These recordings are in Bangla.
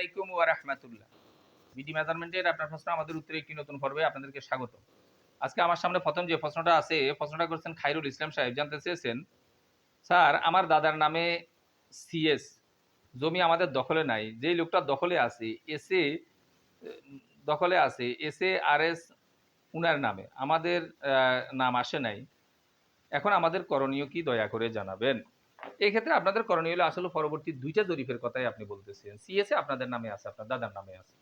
আলাইকুম ওয়া রাহমাতুল্লাহ। বিডি মেজারমেন্টের আপনার প্রশ্ন, আমাদের উত্তরে একটি নতুন পর্বে আপনাদেরকে স্বাগত। আজকে আমার সামনে প্রথম যে প্রশ্নটা আছে প্রশ্নটা করছেন খাইরুল ইসলাম সাহেব। জানতে চেয়েছেন, স্যার, আমার দাদার নামে সিএস জমি আমাদের দখলে নাই। যেই লোকটা দখলে আছে এসে দখলে আছে এসে আর এস উনার নামে। আমাদের নাম আসে নাই। এখন আমাদের করণীয় কি, দয়া করে জানাবেন। এই ক্ষেত্রে আপনাদের করণীয় হলো আসলে পরবর্তী দুইটা জরিপের কথাই আপনি বলতেছেন। সিএসএ আপনাদের নামে আছে, আপনার দাদার নামে আছে।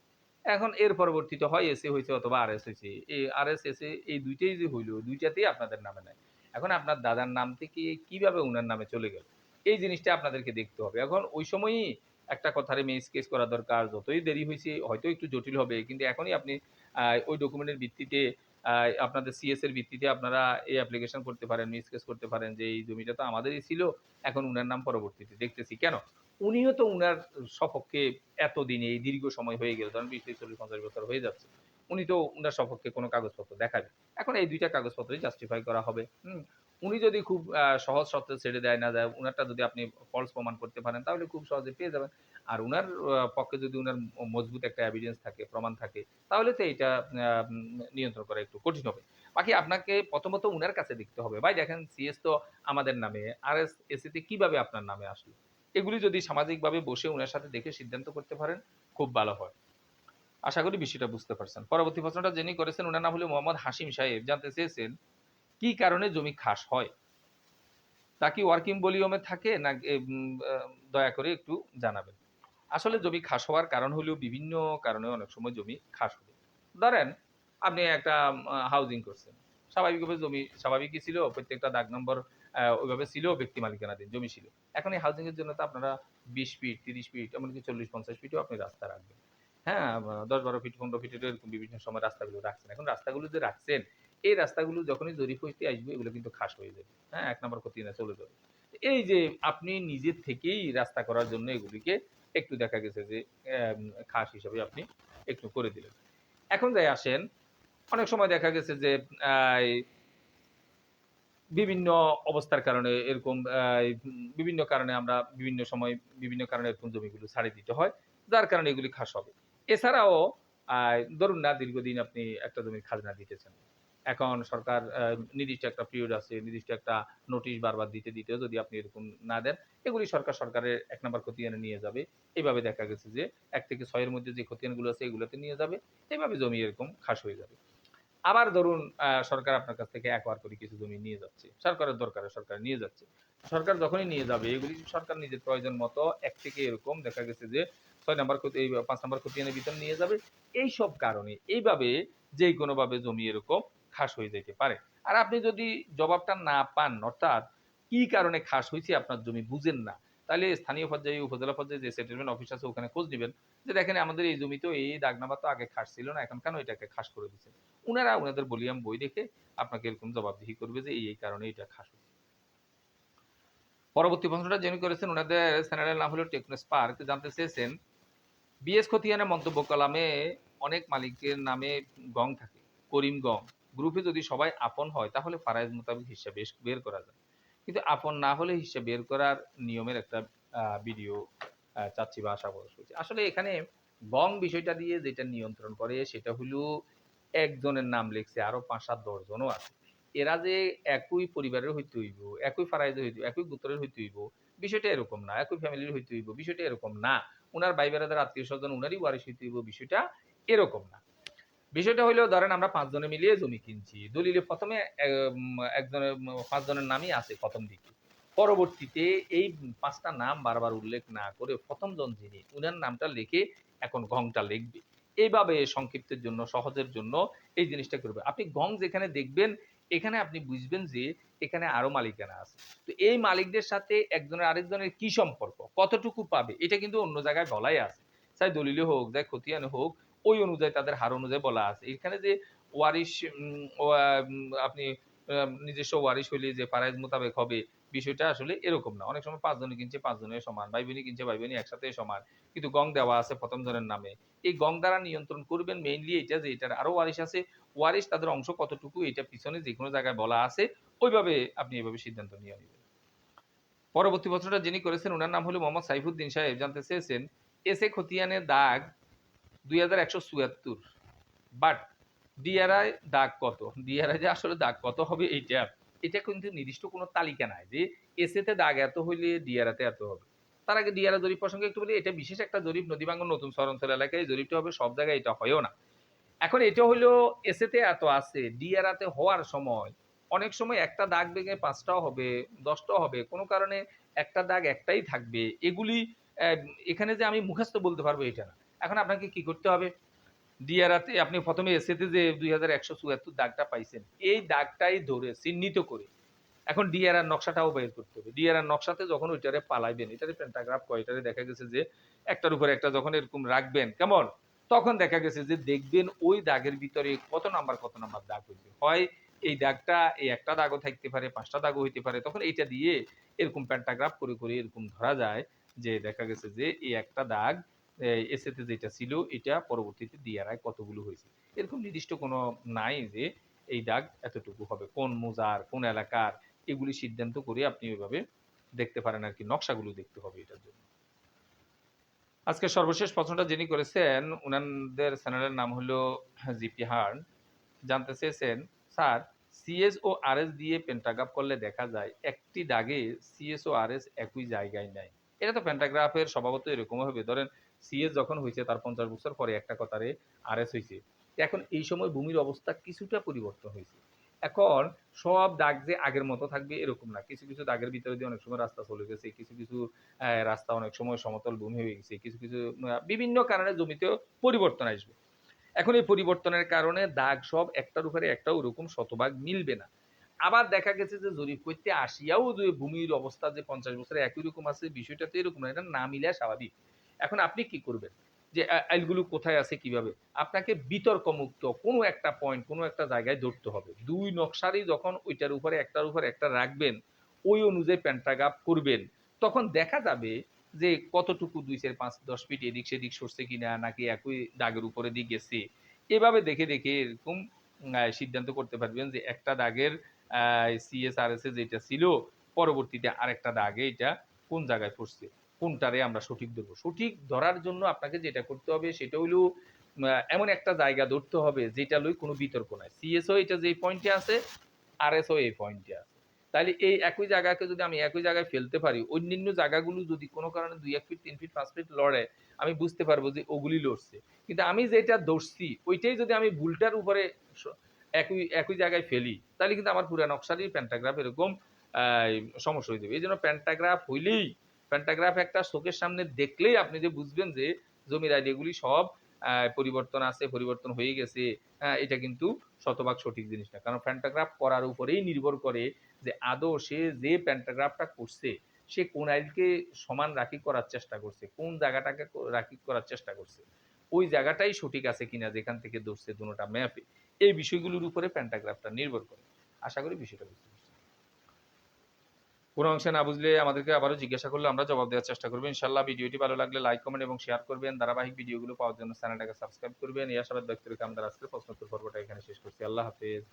এখন এর পরবর্তীতে হয় এসএ হয়েছে অথবা আর এস হয়েছে। এই আর এস এসে এই দুইটাই যে হইল, দুইটাতেই আপনাদের নামে নাই। এখন আপনার দাদার নাম থেকে কীভাবে উনার নামে চলে গেল, এই জিনিসটা আপনাদেরকে দেখতে হবে। এখন ওই সময়ই একটা কথারে মেস কেস করা দরকার, যতই দেরি হয়েছে হয়তো একটু জটিল হবে, কিন্তু এখনই আপনি ওই ডকুমেন্টের ভিত্তিতে আপনাদের সিএস এর ভিত্তিতে আপনারা এই অ্যাপ্লিকেশন করতে পারেন মিসকেস করতে পারেন, যে এই জমিটা তো আমাদেরই ছিল, এখন উনার নাম পরবর্তীতে দেখতেছি। কেন? উনিও তো উনার সপক্ষে এতদিন, এই দীর্ঘ সময় হয়ে গেল, ধরেন বিশ চল্লিশ, পঞ্চাশ বছর হয়ে যাচ্ছে, উনি তো উনার সপক্ষে কোনো কাগজপত্র দেখাবে। এখন এই দুইটা কাগজপত্রই জাস্টিফাই করা হবে, হুম? উনি যদি খুব সহজ শর্তে ছেড়ে দেয় না দেয় উনারটা যদি আপনি ফলস প্রমাণ করতে পারেন, তাহলে খুব সহজে পেয়ে যাবেন। আর উনার পক্ষে যদি উনার মজবুত একটা এভিডেন্স থাকে, প্রমাণ থাকে, তাহলে তো এটা নিয়ন্ত্রণ করা একটু কঠিন হবে। বাকি আপনাকে প্রথমত উনার কাছে দেখতে হবে। ভাই, দেখেন সিএস তো আমাদের নামে আর এস এসিতে কীভাবে আপনার নামে আসলো? এগুলি যদি সামাজিকভাবে বসে উনার সাথে দেখে সিদ্ধান্ত করতে পারেন, খুব ভালো হয়। আশা করি বিষয়টা বুঝতে পারছেন। পরবর্তী প্রশ্নটা যিনি করেছেন ওনার নাম হলো মোহাম্মদ হাসিম সাহেব। জানতে চেয়েছেন কি কারণে জমি খাস হয়? তা কি ওয়ার্কিং ভলিউমে থাকে না দয়া করে একটু জানাবেন। আসলে জমি খাস হওয়ার কারণ হলেও বিভিন্ন কারণে অনেক সময় জমি খাস হবে। ধরেন, আপনি একটা হাউজিং করছেন। স্বাভাবিকভাবে জমি স্বাভাবিকই ছিল, প্রত্যেকটা দাগ নম্বর ওইভাবে ছিল, ব্যক্তি মালিকানাধীন জমি ছিল। এখন এই হাউজিংয়ের জন্য তো আপনারা বিশ ফিট তিরিশ ফিট এমনকি চল্লিশ, পঞ্চাশ ফিটও আপনি রাস্তা রাখবেন। হ্যাঁ দশ, বারো ফিট পনেরো ফিটের এরকম বিভিন্ন সময় রাস্তাগুলো রাখছেন। এখন রাস্তাগুলো যে রাখছেন এই রাস্তাগুলো যখনই জরিপ হইতে আসবে, এগুলো কিন্তু খাস হয়ে যাবে। হ্যাঁ এক নম্বর ক্ষতি না, চলে যাবে। এই যে আপনি নিজের থেকেই রাস্তা করার জন্য এগুলিকে একটু দেখা গেছে যে খাস হিসাবে আপনি একটু করে দিলেন। এখন যাই আসেন, অনেক সময় দেখা গেছে যে বিভিন্ন অবস্থার কারণে এরকম বিভিন্ন কারণে আমরা বিভিন্ন সময় বিভিন্ন কারণে এরকম জমিগুলো ছাড়ে দিতে হয়, যার কারণে এগুলি খাস হবে। এছাড়াও ধরুন না দীর্ঘদিন আপনি একটা জমির খাজনা দিতেছেন। এখন সরকার নির্দিষ্ট একটা পিরিয়ড আছে, নির্দিষ্ট একটা নোটিশ বারবার দিতে দিতে যদি আপনি এরকম না দেন, এগুলি সরকার সরকারের এক নম্বর খতিয়ানে নিয়ে যাবে। এইভাবে দেখা গেছে যে এক থেকে ছয়ের মধ্যে যে খতিয়ানগুলো আছে, এগুলোতে নিয়ে যাবে। এইভাবে জমি এরকম খাস হয়ে যাবে। আবার ধরুন সরকার আপনার কাছ থেকে একবার করে কিছু জমি নিয়ে যাচ্ছে। সরকারের দরকারে, সরকার নিয়ে যাচ্ছে। সরকার যখনই নিয়ে যাবে, এগুলি সরকার নিজের প্রয়োজন মতো এক থেকে এরকম দেখা গেছে যে ছয় নম্বর এই পাঁচ নম্বর খতিয়ানের ভিতর নিয়ে যাবে। এই সব কারণে এইভাবে যে কোনোভাবে জমি এরকম খাস হয়ে যেতে পারে। আর আপনি যদি জবাবটা না পান, অর্থাৎ কি কারণে খাস হয়েছে আপনার জমি বুঝেন না, তাহলে স্থানীয় পর্যায়ে, উপজেলা পর্যায়ে যে সেটেলমেন্ট অফিস আছে ওখানে খোঁজ নেবেন যে দেখেন আমাদের এই জমি তো এই দাগনামা তো আগে খাস ছিল না, এখন কেন এটাকে খাস করে দিচ্ছে উনারা ওনাদের বলিয়াম বই দেখে আপনাকে এরকম জবাবদিহি করবে যে এই এই কারণে এটা খাস হয়েছে পরবর্তী প্রশ্নটা, যিনি করেছেন ওনাদের চ্যানেলের নাম হলো টেকনোস পার্ক জানতে চেয়েছেন বিএস খতিয়ানের মন্তব্য কলামে অনেক মালিকের নামে গং থাকে, করিম গং। গ্রুপে যদি সবাই আপন হয়, তাহলে ফারাইজ মোতাবেক হিসাব বের করা যায়। কিন্তু আপন না হলে হিসাব বের করার নিয়মের একটা ভিডিও চাচ্ছি বা আশা করছি। আসলে এখানে গং বিষয়টা দিয়ে যেটা নিয়ন্ত্রণ করে, সেটা হলো একজনের নাম লিখছে, আরও পাঁচ সাত দশ জনও আছে। এরা যে একই পরিবারের হইতে হইব, একই ফারাইজের হইতে, একই গোত্রের হইতে হইব, বিষয়টা এরকম না। একই ফ্যামিলির হইতে হইব, বিষয়টা এরকম না। উনার ভাই বেড়াদের আত্মীয় স্বজন উনারই ওয়ারিশ হইতে হইব, বিষয়টা এরকম না। বিষয়টা হইল, ধরেন আমরা পাঁচজনে মিলিয়ে জমি কিনছি। দলিলে প্রথমে একজনের, পাঁচজনের নামই আছে প্রথম দিকে। পরবর্তীতে এই পাঁচটা নাম বারবার উল্লেখ না করে প্রথম জন যিনি, উনার নামটা লিখে এখন গংটা লিখবে। এইভাবে সংক্ষিপ্তের জন্য, সহজের জন্য এই জিনিসটা করবে। আপনি গং যেখানে দেখবেন, এখানে আপনি বুঝবেন যে এখানে আরও মালিকানা আছে। তো এই মালিকদের সাথে একজনের আরেকজনের কি সম্পর্ক, কতটুকু পাবে, এটা কিন্তু অন্য জায়গায় বলাই আছে। চাই দলিলে হোক যাই খতিয়ানে হোক ওই অনুযায়ী তাদের হার অনুযায়ী বলা আছে। এখানে যে ওয়ারিশ আপনি নিজস্ব ওয়ারিশ হইলে যে পারাইজ মোতাবেক হবে, বিষয়টা আসলে এরকম না। অনেক সময় পাঁচজনে কিনছে, পাঁচজনের সমান। ভাই বোনই কিনছে ভাই বোনই একসাথে সমান। কিন্তু গং দেওয়া আছে প্রথম জনের নামে। এই গং দ্বারা নিয়ন্ত্রণ করবেন মেইনলি এটা যে এটার আরও ওয়ারিশ আছে, ওয়ারিশ তাদের অংশ কতটুকু এটা পিছনে যে কোনো জায়গায় বলা আছে, ওইভাবে আপনি এভাবে সিদ্ধান্ত নিয়ে নেবেন। পরবর্তী বছরটা যিনি করেছেন ওনার নাম হলো মোহাম্মদ সাইফুদ্দিন সাহেব। জানতে চেয়েছেন, এসে খতিয়ানের দাগ দুই হাজার একশো চুয়াত্তর। বাট ডিআরআই দাগ কত? ডিআরআই যে আসলে দাগ কত হবে এইটা, এটা কিন্তু নির্দিষ্ট কোনো তালিকা নাই যে এসেতে দাগ এত হইলে ডিআরআতে এত হবে। তার আগে ডিআরআ জরিপ প্রসঙ্গে একটু বলি, এটা বিশেষ একটা জরিপ নদীবাঙ্গ নতুন শহরাঞ্চল এলাকায় জরিপটা হবে, সব জায়গায় এটা হয়ও না। এখন এটা হইল এসেতে এত আছে ডিআরআতে হওয়ার সময় অনেক সময় একটা দাগ ভেঙে পাঁচটাও হবে, দশটাও হবে, কোনো কারণে একটা দাগ একটাই থাকবে। এগুলি এখানে যে আমি মুখস্থ বলতে পারব এটা না। এখন আপনাকে কি করতে হবে? ডিআরআতে আপনি প্রথমে এসেতে যে দুই হাজার একশো চুয়াত্তর দাগটা পাইছেন, এই দাগটাই ধরে চিহ্নিত করে এখন ডিআরআর নকশাটাও বের করতে হবে। ডিআরআর নকশাতে যখন ওইটারে পালাইবেন এটারে পেন্টাগ্রাফ কয় এটারে দেখা গেছে যে একটার উপরে একটা যখন এরকম রাখবেন, কেমন? তখন দেখা গেছে যে দেখবেন ওই দাগের ভিতরে কত নাম্বার কত নাম্বার দাগ হইবে হয় এই দাগটা এই একটা দাগও থাকতে পারে, পাঁচটা দাগও হইতে পারে, তখন এইটা দিয়ে এরকম প্যান্টাগ্রাফ করে করে এরকম ধরা যায় যে দেখা গেছে যে এই একটা দাগ এসেতে যেটা ছিল, এটা পরবর্তীতে ডিআরআই কতগুলো হয়েছে। এরকম নির্দিষ্ট কোনো নাই যে, এই দাগ এতটুকু হবে। কোন মোজার, কোন এলাকার, এগুলি সিদ্ধান্ত করে আপনি ওইভাবে দেখতে পারেন আর কি, নকশাগুলো দেখতে হবে এটার জন্য। আজকে সর্বশেষ প্রশ্নটা যিনি করেছেন উনাদের চ্যানেলের নাম হলো জিপি হার্ন। জানতে চেয়েছেন, স্যার সিএস ও আরএস দিয়ে পেন্টাগ্রাফ করলে দেখা যায় একটি দাগে সিএস ও আরএস একই জায়গায় নাই। এটা তো পেন্টাগ্রাফের স্বভাবত এরকম হবে। ধরেন সিএস যখন হয়েছে, তার পঞ্চাশ বছর পরে একটা কথারে আর এস হয়েছে। এখন এই সময় ভূমির অবস্থা কিছুটা পরিবর্তন হয়েছে। এখন সব দাগ যে আগের মতো থাকবে এরকম না। কিছু কিছু দাগের ভিতরে দিয়ে অনেক সময় রাস্তা চলে গেছে, কিছু কিছু রাস্তা অনেক সময় সমতল ভূমি হয়ে গেছে, কিছু কিছু বিভিন্ন কারণে জমিতেও পরিবর্তন আসবে। এখন এই পরিবর্তনের কারণে দাগ সব একটার উপরে একটা ওরকম শতভাগ মিলবে না। আবার দেখা গেছে যে জরিপ করতে আসিয়াও যে ভূমির অবস্থা যে পঞ্চাশ বছরে একই রকম আছে, বিষয়টা তো এরকম না, এটা না মিলে স্বাভাবিক। এখন আপনি কি করবেন? যে আইলগুলো কোথায় আছে কীভাবে? আপনাকে বিতর্ক মুক্ত কোনো একটা পয়েন্ট কোনো একটা জায়গায় ধরতে হবে। দুই নকশারই যখন ওইটার উপরে, একটার উপরে একটা রাখবেন, ওই অনুযায়ী প্যান্টাগ্রাফ করবেন, তখন দেখা যাবে যে কতটুকু দুই চার পাঁচ দশ ফিট এদিক সেদিক সরছে কিনা, নাকি একই দাগের উপরে দিয়ে গেছে। এভাবে দেখে দেখে এরকম সিদ্ধান্ত করতে পারবেন যে একটা দাগের সিএসআরএস এ যেটা ছিল, পরবর্তীতে আরেকটা দাগে এটা কোন জায়গায় পড়ছে? কোনটারে আমরা সঠিক ধরবো? সঠিক ধরার জন্য আপনাকে যেটা করতে হবে, সেটা হইল এমন একটা জায়গা ধরতে হবে, যেটা লই কোনো বিতর্ক নাই। সিএসও এটা যে পয়েন্টে আছে আরএসও এই পয়েন্টে আছে। তাহলে এই একই জায়গাকে যদি আমি একই জায়গায় ফেলতে পারি, অন্যান্য জায়গাগুলো যদি কোনো কারণে দুই এক ফিট তিন ফিট পাঁচ ফিট লড়ে, আমি বুঝতে পারব যে ওগুলি লড়ছে। কিন্তু আমি যেটা দর্শি ওইটাই যদি আমি ভুলটার উপরে একই একই জায়গায় ফেলি, তাহলে কিন্তু আমার পুরা নকশারই প্যান্টাগ্রাফ এরকম সমস্যা হয়ে যাবে। এই জন্য প্যান্টাগ্রাফ হইলেই প্যান্টাগ্রাফ একটা চোখের সামনে দেখলেই আপনি যে বুঝবেন যে জমির আইডিয়াগুলি সব পরিবর্তন আছে, পরিবর্তন হয়ে গেছে এটা কিন্তু শতভাগ সঠিক জিনিস না। কারণ প্যান্টাগ্রাফ করার উপরেই নির্ভর করে যে আদৌ সে যে প্যান্টাগ্রাফটা করছে, সে কোন আইলকে সমান রাখি করার চেষ্টা করছে, কোন জায়গাটাকে রাখি করার চেষ্টা করছে, ওই জায়গাটাই সঠিক আছে কিনা, যেখান থেকে ধরছে দুটোটা ম্যাপে এই বিষয়গুলোর উপরে প্যান্টাগ্রাফটা নির্ভর করে। আশা করি বিষয়টা বুঝতে পারছি কোনো অংশে না বুঝলে আমাদেরকে আবারও জিজ্ঞাসা করলে আমরা জবাব দেওয়ার চেষ্টা করব। ইনশাল্লাহ ভিডিওটি ভালো লাগলে লাইক কমেন্ট এবং শেয়ার করবেন। ধারাবাহিক ভিডিওগুলো পাওয়ার জন্য চ্যানেলটাকে সাবস্ক্রাইব করবেন। এই আশাবাদ ব্যক্ত রেখে আমাদের আজকের প্রশ্নোত্তর পর্বটা এখানে শেষ করছি। আল্লাহ হাফেজ।